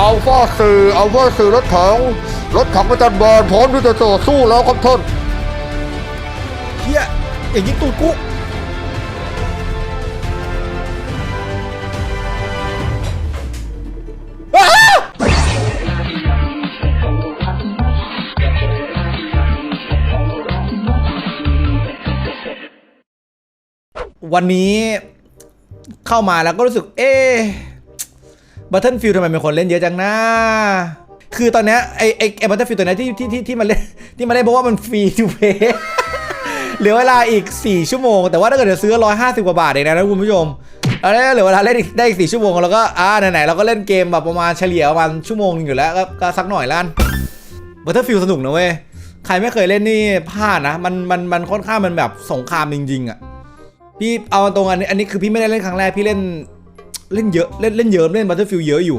อัลฟาสี่อัลฟาสี่รถถังรถถังประจันบานพร้อมที่จะต่อสู้แล้วครับท่านเฮียอย่ายิงตูดกูวันนี้เข้ามาแล้วก็รู้สึก เอ๊ บัตเทิลฟิลทำไมเป็นคนเล่นเยอะจังนะคือตอนนี้ไอไอไอบัตเทิลฟิลตัวนี้ที่ที่ที่ที่มันเล่นที่มันเล่นเพราะว่ามันฟรีทูเพย์เหลือเวลาอีก 4 ชั่วโมง แต่ว่าถ้าเกิดจะซื้อ 150 กว่าบาทเองนะคุณผู้ชมแล้วเนี่ยเหลือเวลาเล่นได้อีก 4 ชั่วโมงแล้วก็อ่าไหนๆเราก็เล่นเกมแบบประมาณเฉลี่ยประมาณชั่วโมงหนึงอยู่แล้วก็สักหน่อยละกันบัตเทิลฟิลสนุกนะเว้ยใครไม่เคยเล่นนี่พลาดนะมันมันมันค่อนข้างมันแบบสงครามจริงๆอะพี่เอาตรงอันนี้อันนี้คือพี่ไม่ได้เล่นครั้งแรกพี่เล่น เล่นเยอะเล่นเล่นเยอะเล่นบัตเทิลฟิลเยอะอยู่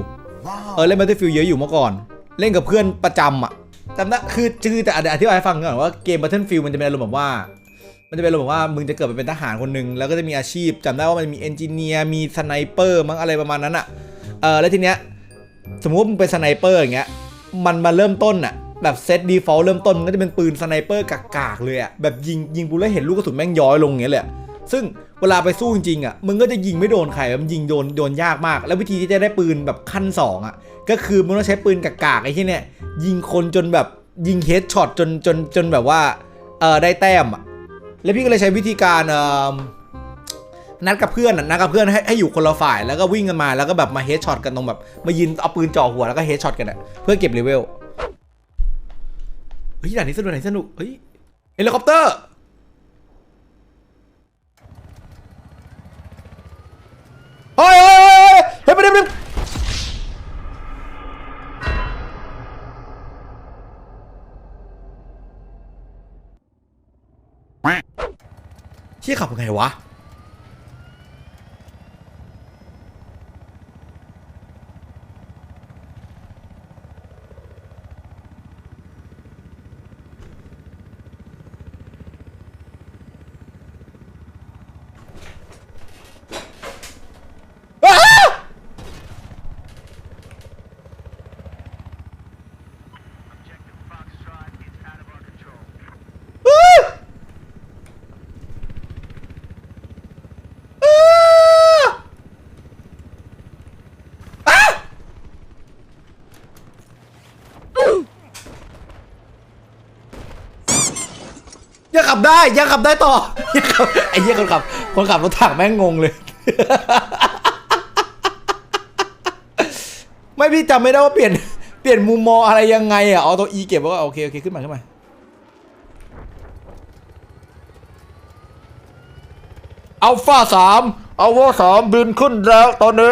เออเล่น Battlefield เยอะอยู่เมื่อก่อน เล่นกับเพื่อนประจำอะจำได้คือคือแต่อธิบายให้ฟังก่อนว่าเกม Battlefield มันจะเป็นอารมณ์แบบว่า มันจะเป็นอารมณ์แบบว่ามึงจะเกิดมาเป็นทหารคนหนึ่งแล้วก็จะมีอาชีพจำได้ว่ามันมีเอนจิเนียร์มีสไนเปอร์มั้งอะไรประมาณนั้นอะเออแล้วทีเนี้ยสมมติว่ามึงเป็นสไนเปอร์อย่างเงี้ยมันมาเริ่มต้นอะแบบเซตดีฟอลต์เริ่มต้นมันก็จะเป็นปืนสไนเปอร์กากๆเลยอะแบบยิงยิงปุ๊บแล้วเห็นลูกกระสุนแม่งย้อยลงอย่างเงี้ยเลยอะซึ่ง เวลาไปสู้จริงๆอะมึงก็จะยิงไม่โดนใครมันยิงโดนโดนยากมาก แล้ววิธีที่จะได้ปืนแบบขั้นสองอะก็คือมึงต้องใช้ปืนกากๆไอ้ที่เนี่ยยิงคนจนแบบยิงเฮดช็อตจนจนจนแบบว่าเออได้แต้มอะแล้วพี่ก็เลยใช้วิธีการเออนัดกับเพื่อนนัดกับเพื่อนให้ให้อยู่คนละฝ่ายแล้วก็วิ่งกันมาแล้วก็แบบมาเฮดช็อตกันตรงแบบมายิงเอาปืนจ่อหัวแล้วก็เฮดช็อตกันอะเพื่อเก็บเลเวลเฮ้ยด่านนี้สนุกด่านสนุกเฮ้ยเฮลิคอปเตอร์เฮ้ยเฮ้ยเฮ้ยเฮ้ยไปดิไปดิ เชี่ย ขับไงวะ อ้าอ้า อ้าอ้ายังขั บได้ยังขับได้ต่อยังขับไอ้เหี้ยคนขับ คนขับรถถังแม่งงงเลย ไม่พี่จำไม่ได้ว่าเปลี่ยนเปลี่ยนมุมมองอะไรยังไงอะเอาตัวอีเก็บไว้ก็โอเคโอเคขึ้นมาขึ้นมาอัลฟาสามอัลฟาสามบินขึ้นแล้วตอนนี้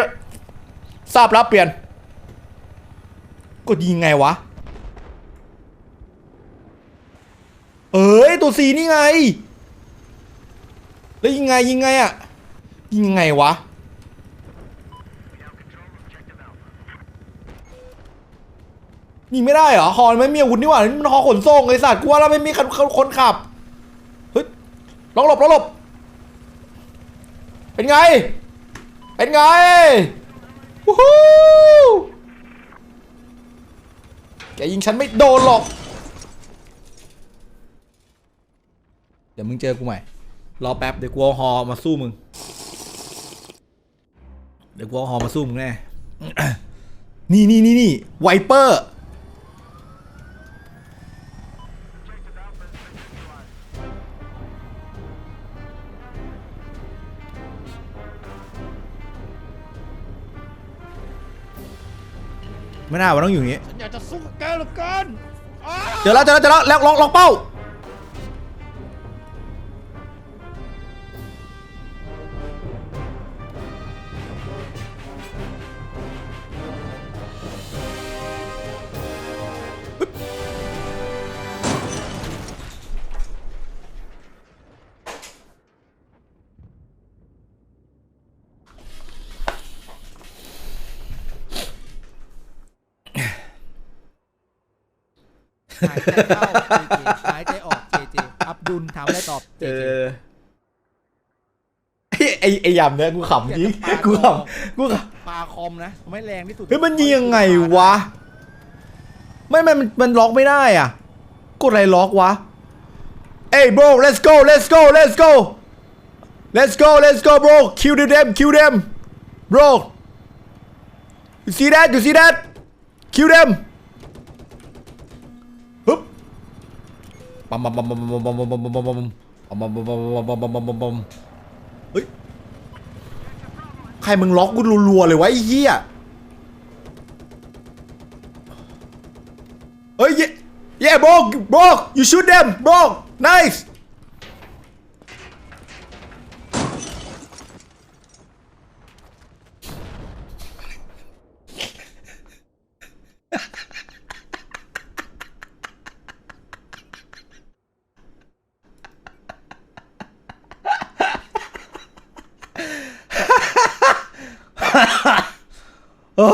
ทราบรับเปลี่ยน กดยิงไงวะ เอ้ยตัวสีนี่ไง แล้วยิงไงยิงไงอะยิงไงวะยิงไม่ได้เหรอฮอนไม่มีอาวุธนี่หว่านี่มันฮอขนส่งไอสัตว์กูว่าแล้วไม่มีคนคนขับเฮ้ยลองหลบลองหลบเป็นไง เป็นไงวู้ฮู้แกยิงฉันไม่โดนหรอก เดี๋ยวมึงเจอกูใหม่ รอแป๊บเดี๋ยวกูเอาฮอมาสู้มึง เดี๋ยวกูเอาฮอมาสู้มึงแน่ นี่นี่นี่นี่ไวเปอร์ ไม่น่าว่าต้องอยู่อย่างนี้ ฉันอยากจะสู้กับแกเหลือเกินอ้า เจอแล้วเจอแล้วเจอแล้วแล้วล็อกล็อกเป้า หายใจเข้า JJ หายใจออก JJ อับดุลถามอะไรตอบเอ JJ อไอ้ไอ้ไอ้ยำเนี่ยกูขำจริงกูขำกูขปาคอมนะไม่แรงที่สุดเฮ้ยมันยิงยังไงวะ ไม่ไม่มันมันล็อกไม่ได้อะกดอะไรล็อกวะเอ้ย bro let's go let's go let's go let's go let's go bro kill them kill them bro you see that you see that kill them ปั๊มปั๊มปั๊มปั๊มปั๊มปั๊มปั๊มปั๊มปั๊มปั๊มปั๊มปั๊มปั๊มปั๊มปั๊มปั๊มปั๊มเฮ้ยใครมึงล็อกกูรัวๆเลยวะไอ้เหี้ยเฮ้ย yeah yeah bro bro you shoot them bro nice โอ้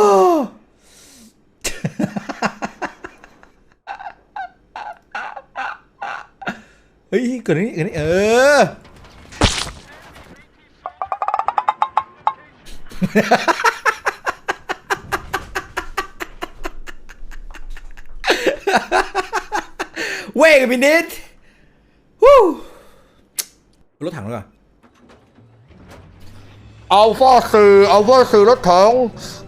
เฮ้ยเกิดนี่เกิดนี่เออ เว้ยกับพิ นิดวู้รถถังเลยเหรออัลฟาสี่อัลฟาสี่รถถัง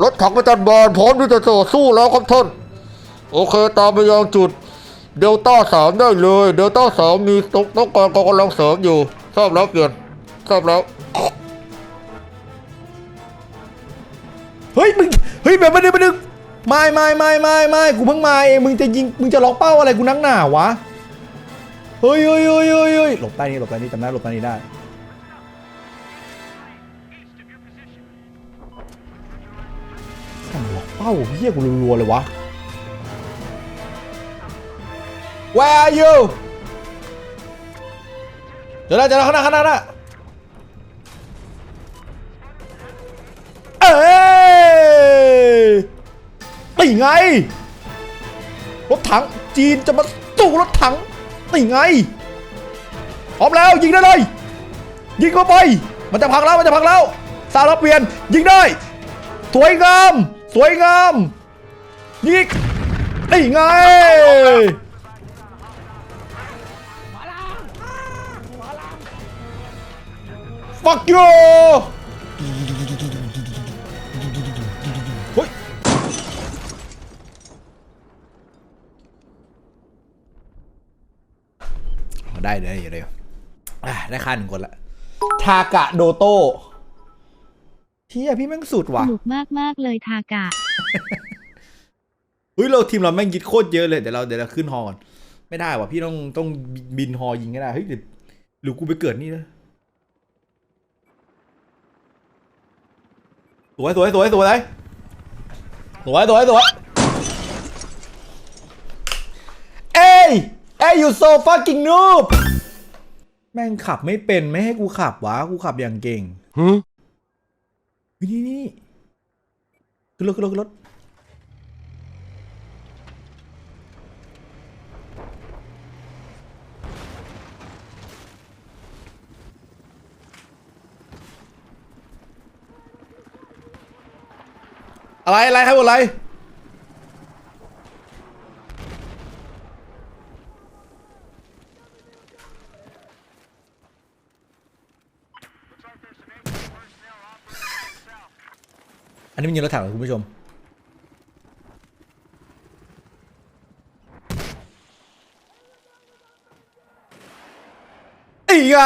รถถังประจันบานพร้อมที่จะต่อสู้แล้วครับท่านโอเคตามไปยังจุดเดลต้าสามได้เลย เดลต้าสามมีตกต้องการกองกำลังเสริมอยู่ทราบแล้วเปลี่ยนทราบแล้วเฮ้ยมึงเฮ้ยแบบมาดึงมาดึงไม่ไม่ไม่ไม่ไม่กูเพิ่งมาเองมึงจะยิงมึงจะล็อกเป้าอะไรกูนักหนาวะ เฮ้ยเฮ้ยเฮ้ยเฮ้ยเฮ้ยหลบใต้นี้หลบใต้นี้จำได้หลบใต้นี้ได้ทำไมล็อกเป้าเฮี้ยกูรัวๆเลยวะ Where are you เดี๋ยวเดี๋ยวนะข้างหน้าข้างหน้าข้างหน้าเอ้ยตีไงรถถังจีนจะมาสู้รถถัง ตีไงพร้อมแล้วยิงได้เลย ยิงเข้าไป มันจะพังแล้วมันจะพังแล้วสารบเปลี่ยน ยิงได้ สวยงาม สวยงามยิงตีไง fuck you ได้เลยอยู่เลยอะได้ค่าหนึ่งคนละ ทากะโดโต้เที่ยพี่แม่งสุดสว่ะนุกมากมากๆเลยทากะเฮ้ยเราทีมเราแม่งยิดโคตรเยอะเลยเดี๋ยวเราเดี๋ยวเราขึ้นฮอก่อนไม่ได้ว่ะพี่ต้องต้องบินฮอยิงก็ได้เฮ้ยเดี๋ยวหรือกูไปเกิดนี่นะสวยสวยสวยสวยสวยสวยสวยเอ้ยเอ้ย you so fucking noob แม่งขับไม่เป็นไม่ให้กูขับวะกูขับอย่างเก่งฮะนี่นี่นี่ขึ้นรถขึ้นรถขึ้นรถอะไรอะไรใครหมดอะไร นี้มันยิงรถถังคุณผู้ชม อีกไง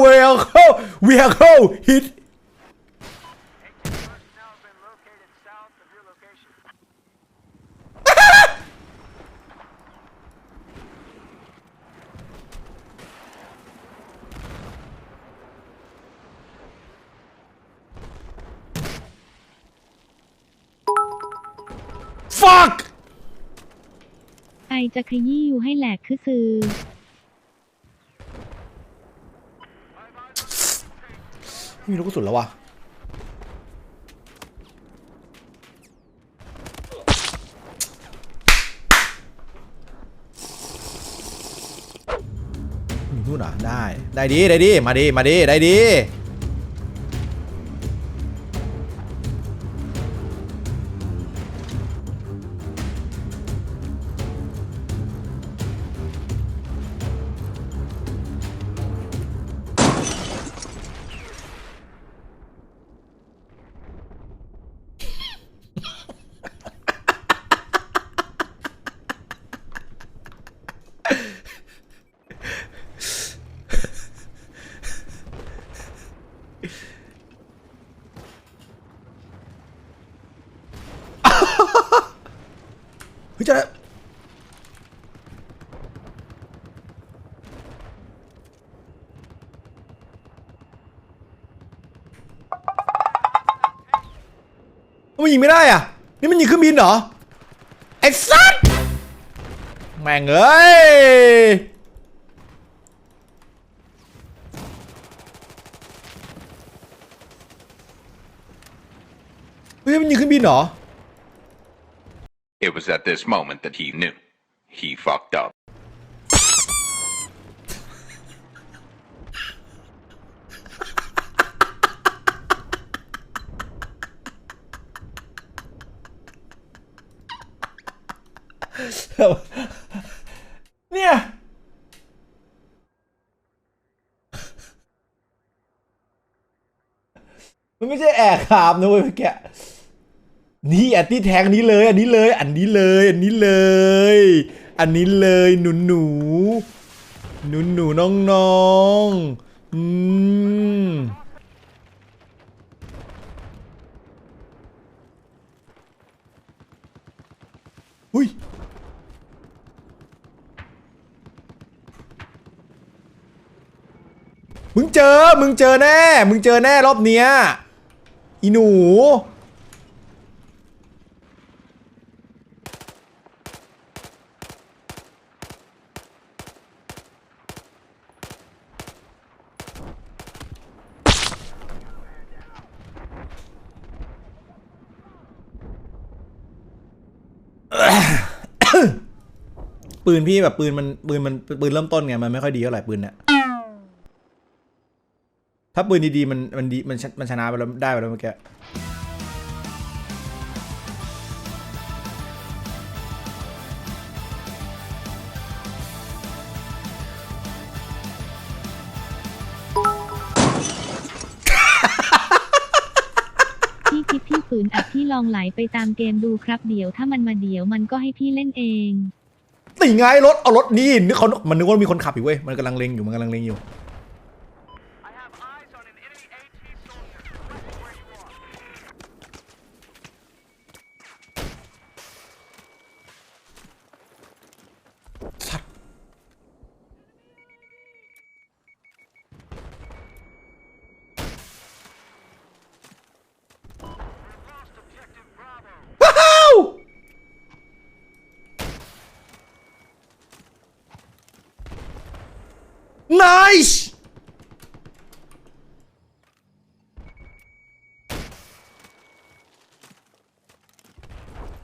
เวลเข้าเวลเข้าฮิต จะขยี้อยู่ให้แหลกคือซือไม่มีลูกกระสุนแล้ววะนู่นเหรอะได้ ได้ดี ได้ดี มาดี มาดี ได้ดี ยิงไม่ได้อะ นี่มันยิงเครื่องบินเหรอ ไอ้สัสแม่งเอ้ย เฮ้ยมันยิงเครื่องบินเหรอ It was at this moment that he knew. He fucked up. เนี่ย มัน ไม่ใช่แอกขามนะเว้ยเมื่อกี้นี่อันที่แทงนี้เลย อันนี้เลย อันนี้เลย อันนี้เลย อันนี้เลยหนูหนูหนูหนูน้องน้องอืมอุ้ยมึงเจอ มึงเจอแน่ มึงเจอแน่รอบเนี้ย อีหนู ปืนพี่แบบปืนมันปืนมันปืนเริ่มต้นไงมันไม่ค่อยดีเท่าไหร่ปืนเนี่ย ถ้าปืนดีๆมันมันดีมันชมันชนะไปแล้วได้ไปแล้วเมื่อกี้พี่คิดพี่ฝืนอัดพี่ลองไหลไปตามเกมดูครับเดี๋ยว ถ้ามันมาเดี๋ยวมันก็ให้พี่เล่นเองตีไงรถเอารถนี่นึกเขามันนึกว่ามีคนขับอยู่เว้ยมันกำลังเล็งอยู่มันกำลังเล็งอยู่ สัตว์ว้าว Nice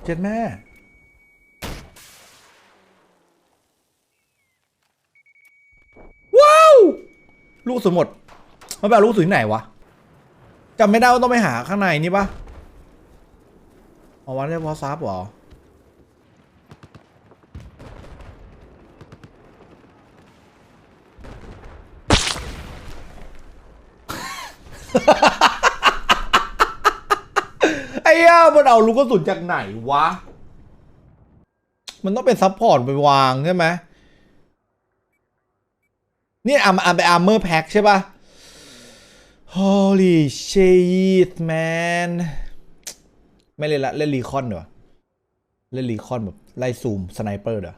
เจ็ดแม่ ว้าว ลูกกระสุนหมด มันไปเอาลูกกระสุนที่ไหนวะจำไม่ได้ว่าต้องไปหาข้างในนี่ปะเอาวันได้พอซับเหรอไอ้ย่า มันเอาลูกกระสุนจากไหนวะ มันต้องเป็นซัพพอร์ตไปวางใช่ไหมนี่อาร์มอาร์มไปอาร์เมอร์แพ็คใช่ปะ Holy shit man ไม่เล่นละ เล่นรีคอนเดี๋ยวเล่นรีคอนแบบไล่ซูมสไนเปอร์เดี๋ยว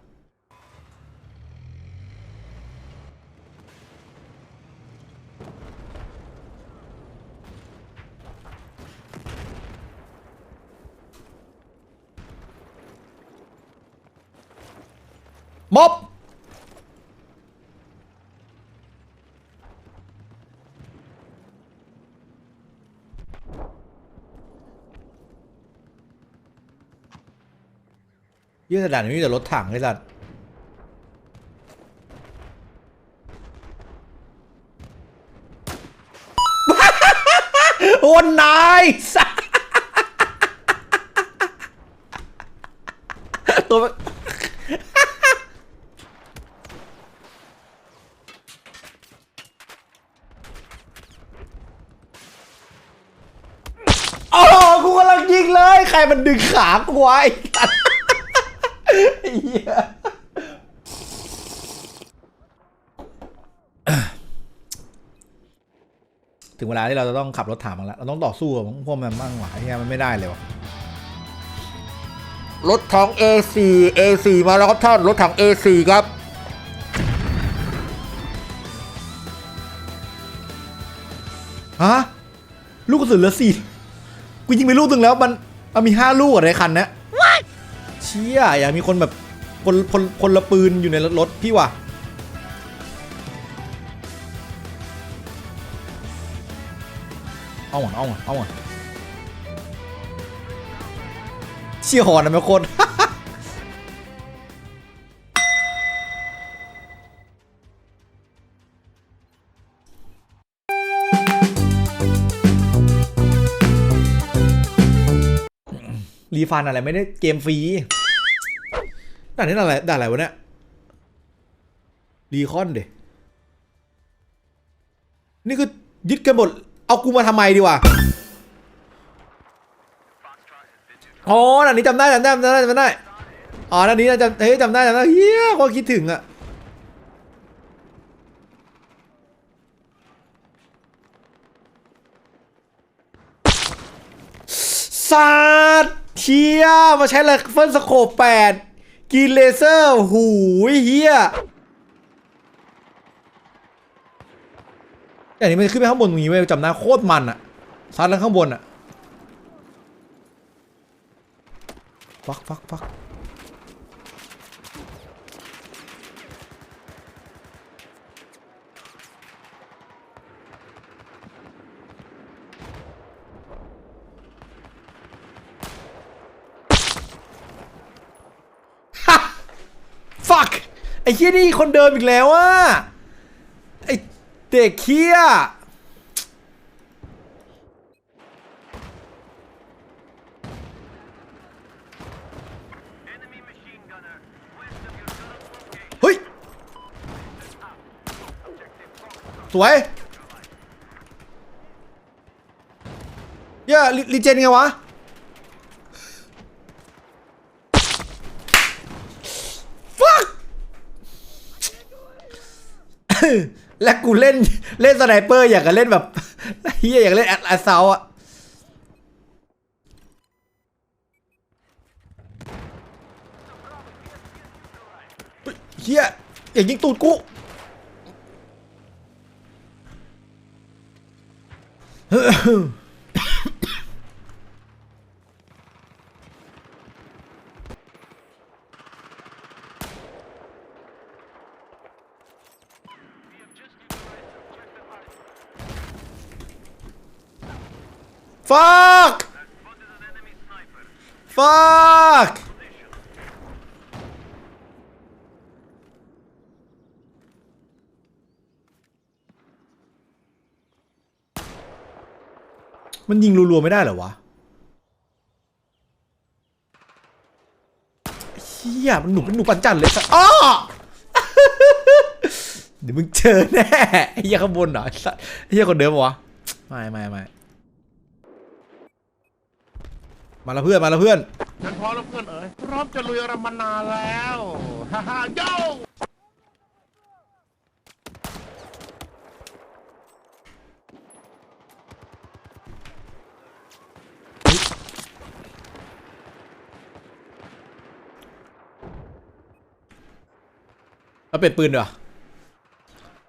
าม็อบยี่สถานนี้แต่รถถังไอ้สัตว์ โอ้นายสัสตัวมันโอ้กูกำลังยิงเลย ใคร มันดึงขากูไว้สัสไอ้เหี้ยถึงเวลาที่เราจะต้องขับรถถังมันแล้วเราต้องต่อสู้กับพวกมันบ้างหวะที่มันไม่ได้เลยวะรถถัง A4 A4 มาแล้วครับท่าน รถถัง A4 ครับ ฮะ ลูกกระสุนเหลือสี่กูยิงไปลูกหนึ่งแล้วมัน มันมีห้าลูกอะในคันเนี้ยเชี่ยอยากมีคนแบบคนคนคนละปืนอยู่ในรถพี่ว่ะเอาหมดเอาหมดเอาหมดเชี่ยหอนนะแม่คน รีฟันอะไรไม่ได้เกมฟรีด่านนี้อะไรด่านอะไรวะเนี่ยรีคอนเดนี่คือยึดกันหมด เอากูมาทำไมดีวะอ๋อด่านนี้จำได้จำได้จำได้จำได้อ๋อด่านนี้จำเฮ้ยจำได้จำได้เฮียก็คิดถึงอะซาด เทียมาใช้ไรเฟิลสโคปแปดกินเลเซอร์หูยเฮียแต่อันนี้มันขึ้นไปข้างบนตรงนี้เว้ยจำได้โคตรมันอะซัดแล้วข้างบนอะฟักฟักฟัก ฟักไอ้เฮียนี่คนเดิมอีกแล้วอะไอ้เด็กเฮียเฮ้ย สวยเหี้ยลิลิเจนไงวะ และกูเล่นเล่นสไนเปอร์อยากจะเล่นแบบเฮียอยากเล่นแอดแอสเซาอะเฮียอย่ายิงตูดกู Fuck! Fuck! มันยิงรัวๆไม่ได้เหรอวะเฮียมันหนุกเป็นหนุกปันจันเลยสัสอ้อเดี๋ยวมึงเจอแน่ไอ้เหี้ยข้างบนเหรอไอ้สัสไอ้เหี้ยคนเดิมวะไม่ไม่ไม่ มาแล้วเพื่อนมาแล้วเพื่อน ฉันพร้อมแล้วเพื่อนเอ๋ยพร้อมจะลุยรำมานานแล้วฮ่าฮ่าโย่เอาเป็ดปืนเดี๋ยวา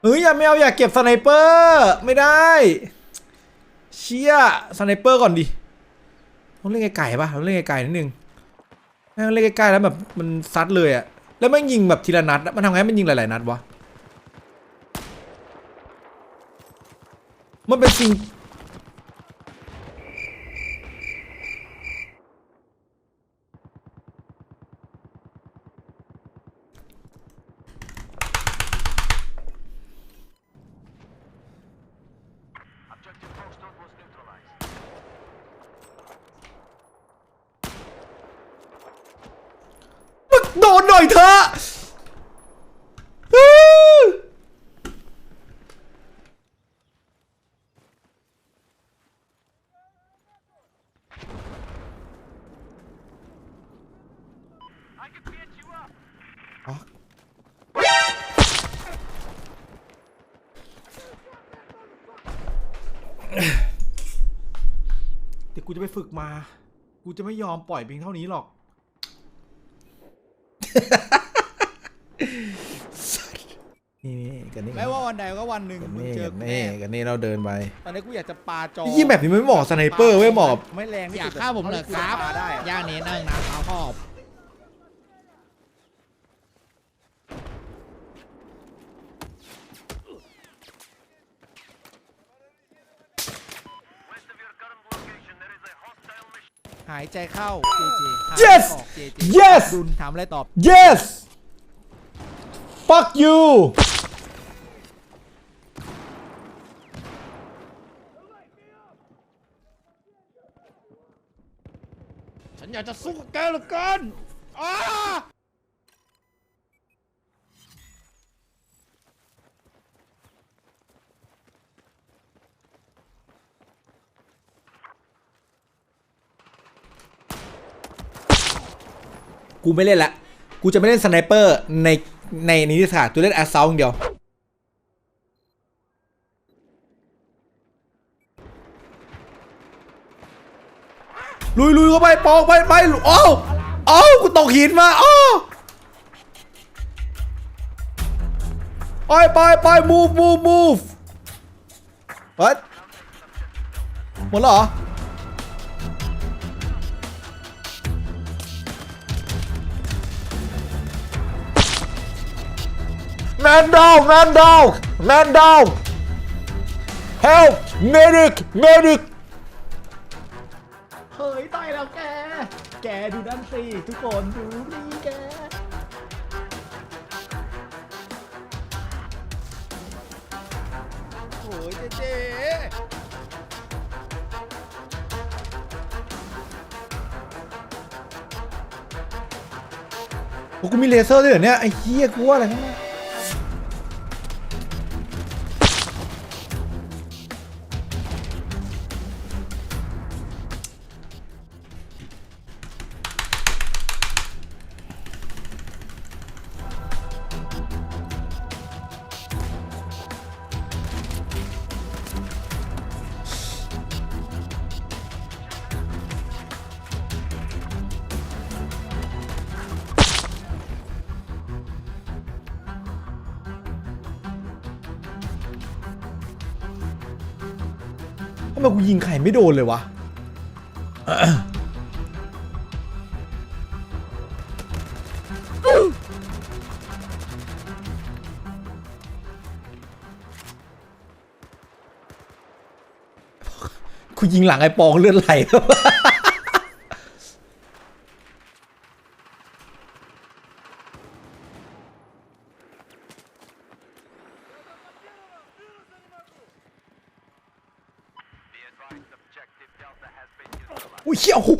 เฮ้ยอย่าไม่เอาอยากเก็บสไนเปอร์ ไม่ได้ เชี่ยสไนเปอร์ก่อนดิ ต้องเล่นไกลๆปะต้องเล่นไกลๆนิดนึงแม่งเล่นใกล้ๆแล้วแบบมันซัดเลยอะแล้วมันยิงแบบทีละนัด มันทำไงมันยิงหลายๆนัดวะ มันเป็นสิ่งโดนหน่อยเถอะอื้อ เแต่กูจะไป ฝึกมา กูจะไม่ยอมปล่อยเพียงเท่านี้หรอก นี่นี่กันนี่ไม่ว่าวันใดก็วันหนึ่งกันมึงนี่เจอกันกูนี่แน่กันนี่เราเดินไปตอนนี้กูอยากจะปาจอยี่แบบนี้มันไม่เหมาะกับสไนเปอร์เว้ยเหมาะกับไม่แรงที่อยาสุกดฆ่าผมเหรอครับปาได้อะย่างนี้นั่งนะเอาขอบายใจเข้า JJ หายใจ Yes ออก JJ Yes ดุลถามอะไรตอบ yes fuck you ฉันอยากจะสู้กับแกเหลือเกินอ้า กูไม่เล่นละกูจะไม่เล่นสไนเปอร์ในในนิติศาสตร์กูเล่นแอสซาวองเดียวลุยลุยเข้าไปปองไปไปโอ้าวอ้ากูตกหินมาอ้าไปไปไป move move move เฮ้ยหมดแล้วเหรอ Man down, man down, man down. Help, medic, medic. เฮ้ยตายแล้วแก แกดูนั่นสิทุกคนดูนี่แก โอ้ยเจเจโอ้กูมีเลเซอร์ด้วยเหรอเนี่ยไอ้เหี้ยกูว่าอะไรข้างหน้า ไมกูยิงใครไม่โดนเลยวะกูยิงหลังไอ้ปองเลือดไหลแล้ว เชี่ยโอ้โห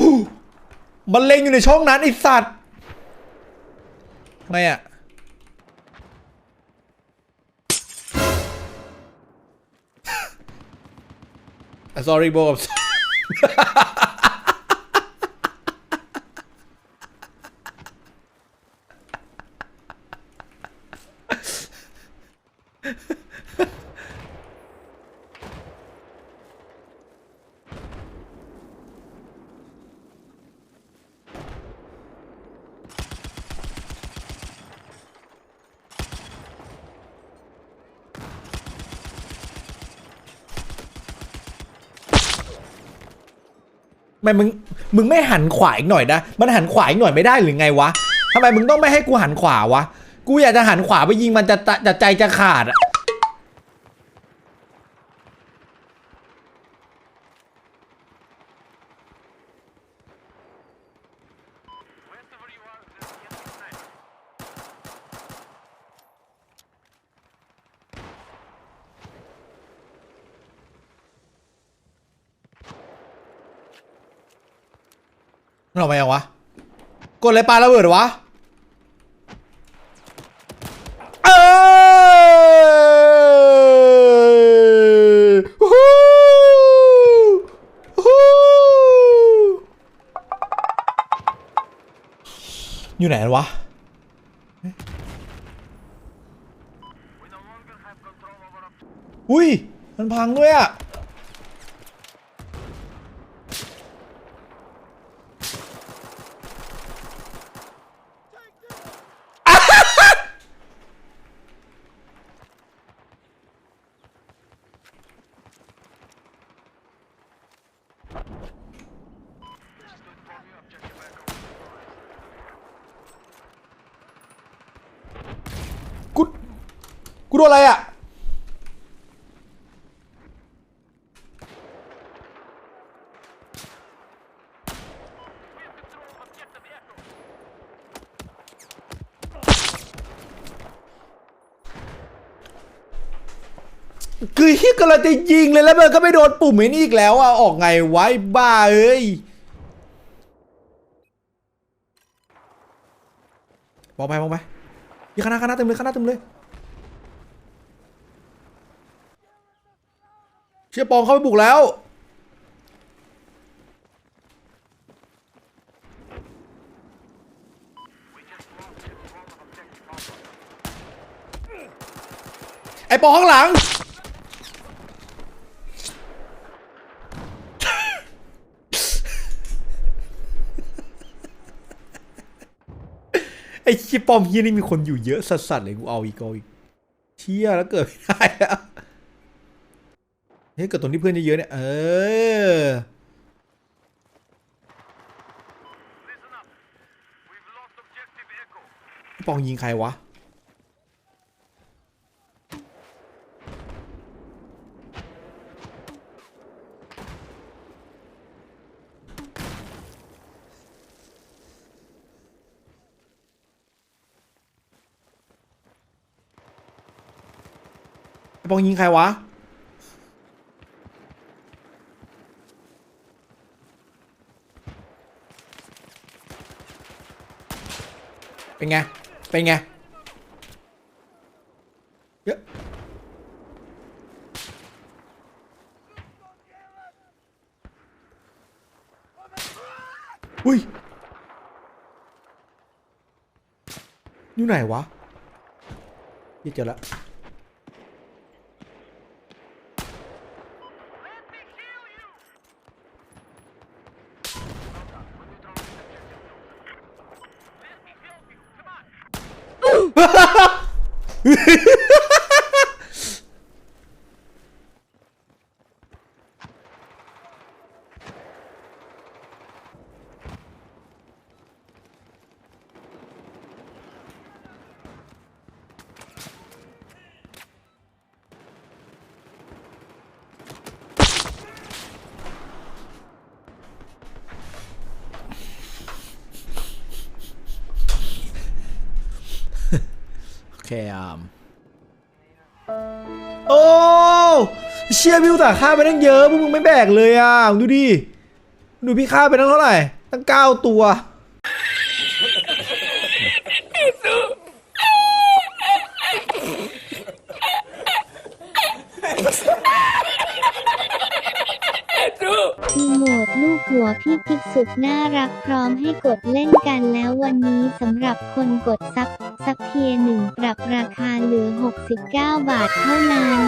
มันเล็งอยู่ในช่องนั้นไอสัตว์ไงอะ sorry bro ไมมึงมึงไม่หันขวาอีกหน่อยนะ มันหันขวาอีกหน่อยไม่ได้หรือไงวะทำไมมึงต้องไม่ให้กูหันขวาวะ กูอยากจะหันขวาไปยิงมันจะจะจะใจจะขาดอะ มันออกมายังวะ กดอะไรปลาระเบิดวะ เอ้ยฮู้ฮู้อยู่ไหนวะอุ้ย มันพังด้วยอะ กูกูโดนอะไรอะ คือฮิปกำลังจะยิงเลยแล้วมันก็ไม่โดนปุ่มไอ้นี่อีกแล้วอะออกไงไว้บ้าเอ้ยมองไปมองไปยี่คณะคณะเต็มเลยคณะเต็มเลยเชี่ยปองเข้าไปบุกแล้วไอปองข้างหลัง ไอ้ชิปอมเฮียนี่มีคนอยู่เยอะสัสๆเลยกูเอาอีกเอาอีกเชี่ยแล้วเกิดไม่ได้แล้วเฮ้ยเกิดตรงที่เพื่อนเยอะๆเนี่ยเออปองยิงใครวะ ปองยิงใครวะ เป็นไง เป็นไงเยอะอุ้ย อยู่ไหนวะเหี้ยเจอแล้ว โอเคอะโอ้เชียร์วิวแต่ฆ่าไปตั้งเยอะพวกมึงไม่แบกเลยอะดูดิดูพี่ฆ่าไปตั้งเท่าไหร่ ตั้งเก้าตัวอีโหมดลูกหัวพี่พิกสุดน่ารักพร้อมให้กดเล่นกันแล้ววันนี้สำหรับคนกดซับักเพียหนึ่งปรับราคาเหลือ 69 บาทเท่านั้น